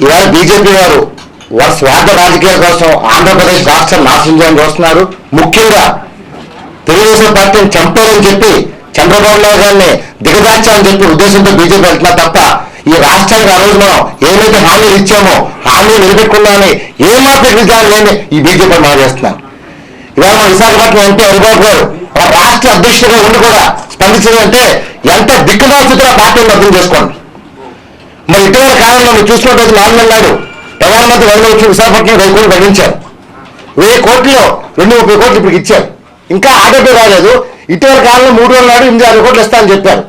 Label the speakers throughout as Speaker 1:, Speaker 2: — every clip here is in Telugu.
Speaker 1: ఇవాళ బీజేపీ వారు వారి స్వార్థ రాజకీయాల కోసం ఆంధ్రప్రదేశ్ రాష్ట్రం నాశనం చేయడానికి వస్తున్నారు. ముఖ్యంగా తెలుగుదేశం పార్టీని చంపాలని చెప్పి చంద్రబాబు నాయుడు గారిని దిగదార్చాలని చెప్పి ఉద్దేశంతో బీజేపీ వెళ్తున్నా తప్ప ఈ రాష్ట్రానికి ఆ రోజు మనం ఏమైతే హామీలు ఇచ్చామో హామీలు నిలబెట్టుకున్నామని ఏమాత్రం మాత్రం విధానం లేని ఈ బీజేపీ మనం చేస్తున్నారు ఇవాళ మన విశాఖపట్నం ఎంపీ హరిబాబు గారు రాష్ట్ర అధ్యక్షుడిగా ఉండి కూడా స్పందించిందంటే ఎంత దిక్కుమార్చుతున్న పార్టీని అర్థం చేసుకోండి. మరి ఇటీవల కాలంలో మీరు చూసినట్టు నాలుగు నాడు ప్రధానమంత్రి నరేంద్ర వచ్చి విశాఖపట్నం వెయ్యి కోట్లు ప్రకటించారు వెయ్యి కోట్లు రెండు ముప్పై కోట్లు ఇప్పుడు ఇచ్చారు. ఇంకా ఆటోపే రాలేదు ఇటీవల కాలంలో మూడు రోజుల నాడు ఎనిమిది ఆరు కోట్లు ఇస్తామని చెప్పారు.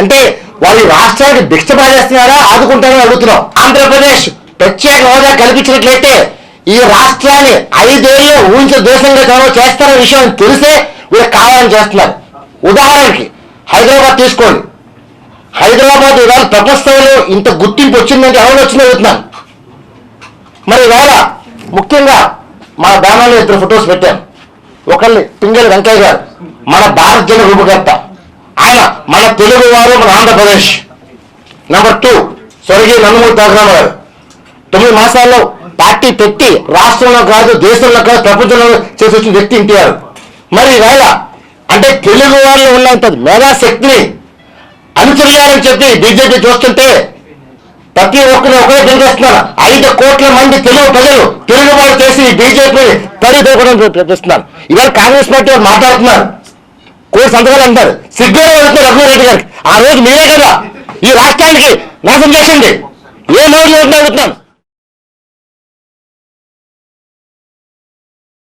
Speaker 1: అంటే వాళ్ళు రాష్ట్రానికి భిక్ష బాధేస్తున్నారా ఆదుకుంటారని అడుగుతున్నాం. ఆంధ్రప్రదేశ్ ప్రత్యేక హోదా కల్పించినట్లయితే ఈ రాష్ట్రాన్ని ఐదేళ్ళు ఊహించిన దేశంగా చొరవ చేస్తారనే విషయం తెలిసే వీళ్ళు కావాలని చేస్తున్నారు. ఉదాహరణకి హైదరాబాద్ తీసుకోండి. హైదరాబాద్ ఇవాళ ప్రపంచంలో ఇంత గుర్తింపు వచ్చిందంటే ఎవరు వచ్చిందో చెప్తున్నాను మరి ఇవాళ ముఖ్యంగా మన బ్యానర్లో ఇద్దరు ఫొటోస్ పెట్టాం. ఒకళ్ళు పింగళి వెంకయ్య గారు మన భారత జన రూపకర్త. ఆయన మన తెలుగు వారు మన ఆంధ్రప్రదేశ్. నెంబర్ టూ స్వర్గీయ నందమూరి తారకరామ గారు. తొమ్మిది మాసాల్లో పార్టీ పెట్టి రాష్ట్రంలో కాదు దేశంలో కాదు ప్రపంచంలో చేసి వచ్చిన వ్యక్తి ఎన్టీఆర్. మరి ఇవాళ అంటే తెలుగు వారిలో ఉన్నంత మేధాశక్తిని అనుచరియాలని చెప్పి బీజేపీ చూస్తుంటే ప్రతి ఒక్కరు ఒకరే పిలిపిస్తున్నారు ఐదు కోట్ల మంది తెలుగు ప్రజలు తెలుగు వాళ్ళు చేసి బీజేపీ తల్లిదండ్రులను ప్రకటిస్తున్నారు ఇవాళ కాంగ్రెస్ పార్టీ వాళ్ళు మాట్లాడుతున్నారు. కోటి సంతకాలు అంటారు. సిగ్గుగా వెళ్తున్నారు రఘువరెడ్డి గారికి. ఆ రోజు మీరే కదా ఈ రాష్ట్రానికి నాశనం చేసింది. ఏ మౌలి అడుగుతున్నాను